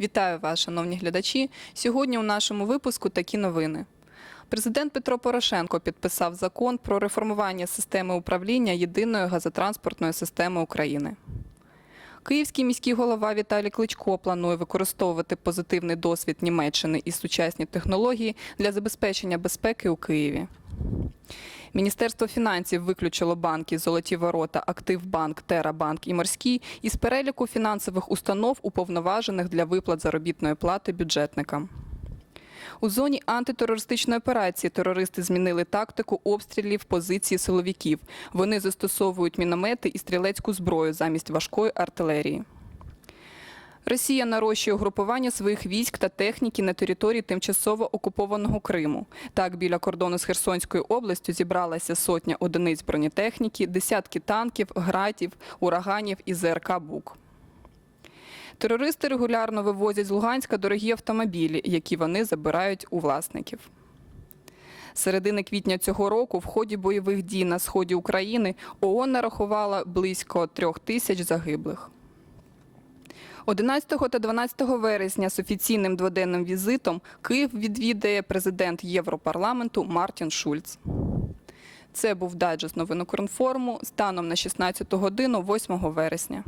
Вітаю вас, шановні глядачі. Сьогодні у нашому випуску такі новини. Президент Петро Порошенко підписав закон про реформування системи управління єдиної газотранспортної системи України. Київський міський голова Віталій Кличко планує використовувати позитивний досвід Німеччини і сучасні технології для забезпечення безпеки у Києві. Міністерство фінансів виключило банки Золоті ворота, Активбанк, Терабанк і Морський із переліку фінансових установ, уповноважених для виплат заробітної плати бюджетникам. У зоні антитерористичної операції терористи змінили тактику обстрілів позиції силовиків. Вони застосовують міномети і стрілецьку зброю замість важкої артилерії. Росія нарощує угрупування своїх військ та техніки на території тимчасово окупованого Криму. Так, біля кордону з Херсонською областю зібралася сотня одиниць бронетехніки, десятки танків, гратів, ураганів і ЗРК «Бук». Терористи регулярно вивозять з Луганська дорогі автомобілі, які вони забирають у власників. Середини квітня цього року в ході бойових дій на сході України ООН нарахувала близько трьох тисяч загиблих. 11 та 12 вересня з офіційним дводенним візитом Київ відвідає президент Європарламенту Мартін Шульц. Це був дайджест новин Укрінформу станом на 16 годину 8 вересня.